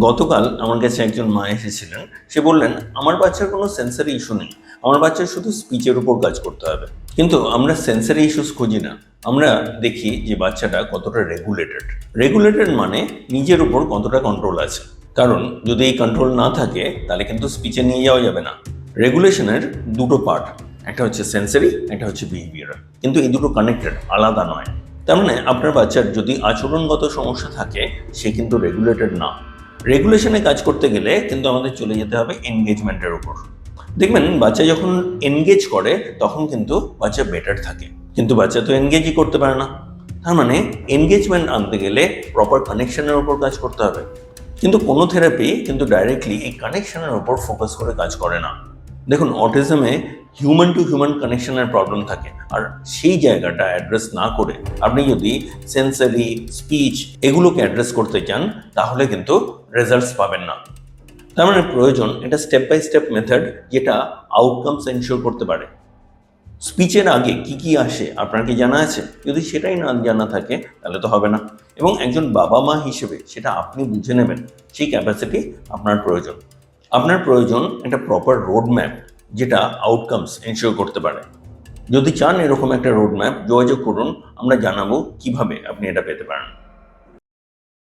গতকাল আমার কাছে একজন মা এসেছিলেন। সে বললেন, আমার বাচ্চার কোনো সেন্সারি ইস্যু নেই। আমার বাচ্চার শুধু স্পিচের উপর কাজ করতে হবে। কিন্তু আমরা সেন্সারি ইস্যুস খুঁজি না। আমরা দেখি যে বাচ্চাটা কতটা রেগুলেটেড রেগুলেটেড মানে নিজের উপর কতটা কন্ট্রোল আছে। কারণ যদি এই কন্ট্রোল না থাকে, তাহলে কিন্তু স্পিচে নিয়ে যাওয়া যাবে না। রেগুলেশনের দুটো পার্ট একটা হচ্ছে সেন্সারি একটা হচ্ছে বিহেভিয়ার কিন্তু এই দুটো কানেক্টেড আলাদা নয়। তার মানে আপনার বাচ্চার যদি আচরণগত সমস্যা থাকে, সে কিন্তু রেগুলেটেড না। রেগুলেশনে কাজ করতে গেলে কিন্তু আমাদের চলে যেতে হবে এনগেজমেন্টের উপর। দেখবেন বাচ্চা যখন এনগেজ করে, তখন কিন্তু বাচ্চা বেটার থাকে। কিন্তু বাচ্চা তো এনগেজই করতে পারে না। তার মানে এনগেজমেন্ট আনতে গেলে প্রপার কানেকশনের উপর কাজ করতে হবে। কিন্তু কোনো থেরাপি কিন্তু ডাইরেক্টলি এই কানেকশনের উপর ফোকাস করে কাজ করে না। দেখুন অটিজমে হিউম্যান টু হিউম্যান কানেকশনের প্রবলেম থাকে। আর সেই জায়গাটা অ্যাড্রেস না করে আপনি যদি সেন্সারি স্পিচ এগুলোকে অ্যাড্রেস করতে চান, তাহলে কিন্তু রেজাল্টস পাবেন না। তার মানে প্রয়োজন এটা স্টেপ বাই স্টেপ মেথড যেটা আউটকামস এনশিওর করতে পারে। স্পিচের আগে কি কি আসে আপনার কি জানা আছে? যদি সেটাই না জানা থাকে, তাহলে তো হবে না। এবং একজন বাবা মা হিসেবে সেটা আপনি বুঝে নেবেন, সেই ক্যাপাসিটি আপনার প্রয়োজন। আপনার প্রয়োজন একটা প্রপার রোড ম্যাপ যেটা আউটকামস এনশিওর করতে পারে। যদি চান এরকম একটা রোড ম্যাপ যোগাযোগ করুন, আমরা জানাব কীভাবে আপনি এটা পেতে পারেন।